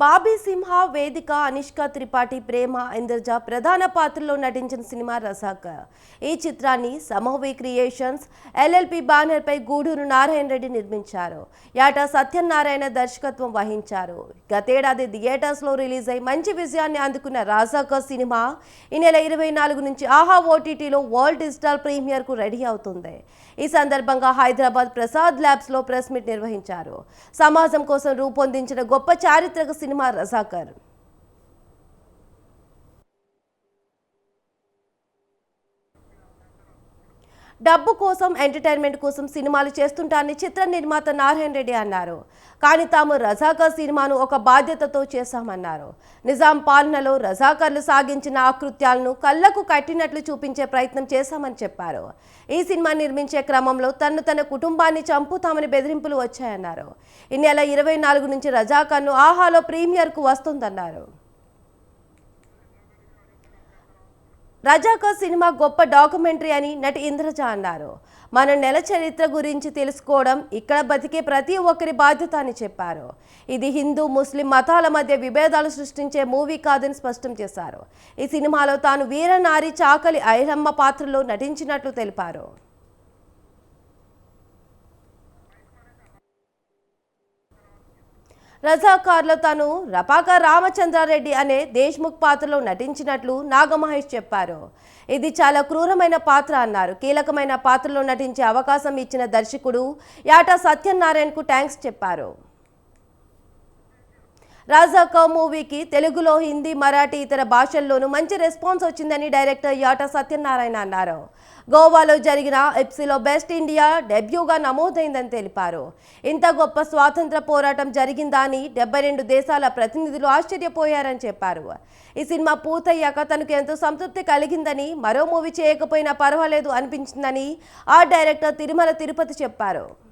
బాబీ సింహ వేదిక అనిష్క త్రిపాఠి ప్రేమ ఇంద్రజ ప్రధాన పాత్రలో నటించిన సినిమా రసాక. ఈ చిత్రాన్ని సమూహి క్రియేషన్స్ ఎల్ఎల్పి బ్యానర్పై గూడూరు నారాయణ రెడ్డి నిర్మించారు. యాట సత్యనారాయణ దర్శకత్వం వహించారు. గతేడాది థియేటర్స్లో రిలీజ్ అయి మంచి విజయాన్ని అందుకున్న రాజాక సినిమా ఈ నెల ఇరవై నాలుగు నుంచి ఆహా ఓటీటీలో వరల్డ్ డిజిటల్ ప్రీమియర్కు రెడీ అవుతుంది. ఈ సందర్భంగా హైదరాబాద్ ప్రసాద్ ల్యాబ్స్లో ప్రెస్ మీట్ నిర్వహించారు. సమాజం కోసం రూపొందించిన గొప్ప చారిత్రక సినిమా రజాకర్ డబ్బు కోసం ఎంటర్టైన్మెంట్ కోసం సినిమాలు చేస్తుంటారని చిత్ర నిర్మాత నారాయణ రెడ్డి అన్నారు. కానీ తాము రజాకర్ సినిమాను ఒక బాధ్యతతో చేశామన్నారు. నిజాం పాలనలో రజాకర్లు సాగించిన ఆకృత్యాలను కళ్ళకు కట్టినట్లు చూపించే ప్రయత్నం చేశామని చెప్పారు. ఈ సినిమా నిర్మించే క్రమంలో తను తన కుటుంబాన్ని చంపుతామని బెదిరింపులు వచ్చాయన్నారు. ఈ నెల ఇరవై నాలుగు నుంచి రజాకర్ను ఆహాలో ప్రీమియర్కు వస్తుందన్నారు. రజాకో సినిమా గొప్ప డాక్యుమెంటరీ అని నటి ఇంద్రజ అన్నారు. మన నెల చరిత్ర గురించి తెలుసుకోవడం ఇక్కడ బతికే ప్రతి ఒక్కరి బాధ్యత అని చెప్పారు. ఇది హిందూ ముస్లిం మతాల మధ్య విభేదాలు సృష్టించే మూవీ కాదని స్పష్టం చేశారు. ఈ సినిమాలో తాను వీరనారి చాకలి ఐరమ్మ పాత్రలో నటించినట్లు తెలిపారు. రజాకార్లో తను రపాక రామచంద్రారెడ్డి అనే దేశ్ముఖ్ పాత్రలో నటించినట్లు నాగమహేష్ చెప్పారు. ఇది చాలా క్రూరమైన పాత్ర అన్నారు. కీలకమైన పాత్రలో నటించే అవకాశం ఇచ్చిన దర్శకుడు యాటా సత్యనారాయణకు థ్యాంక్స్ చెప్పారు. రాజాకా మూవీకి తెలుగులో హిందీ మరాఠీ ఇతర భాషల్లోనూ మంచి రెస్పాన్స్ వచ్చిందని డైరెక్టర్ యాట సత్యనారాయణ అన్నారు. గోవాలో జరిగిన ఎప్సీలో బెస్ట్ ఇండియా డెబ్యూగా నమోదైందని తెలిపారు. ఇంత గొప్ప స్వాతంత్ర పోరాటం జరిగిందా అని డెబ్బై రెండు దేశాల ప్రతినిధులు ఆశ్చర్యపోయారని చెప్పారు. ఈ సినిమా పూర్తయ్యాక తనకు ఎంతో సంతృప్తి కలిగిందని మరో మూవీ చేయకపోయినా పర్వాలేదు అనిపించిందని ఆ డైరెక్టర్ తిరుమల తిరుపతి చెప్పారు.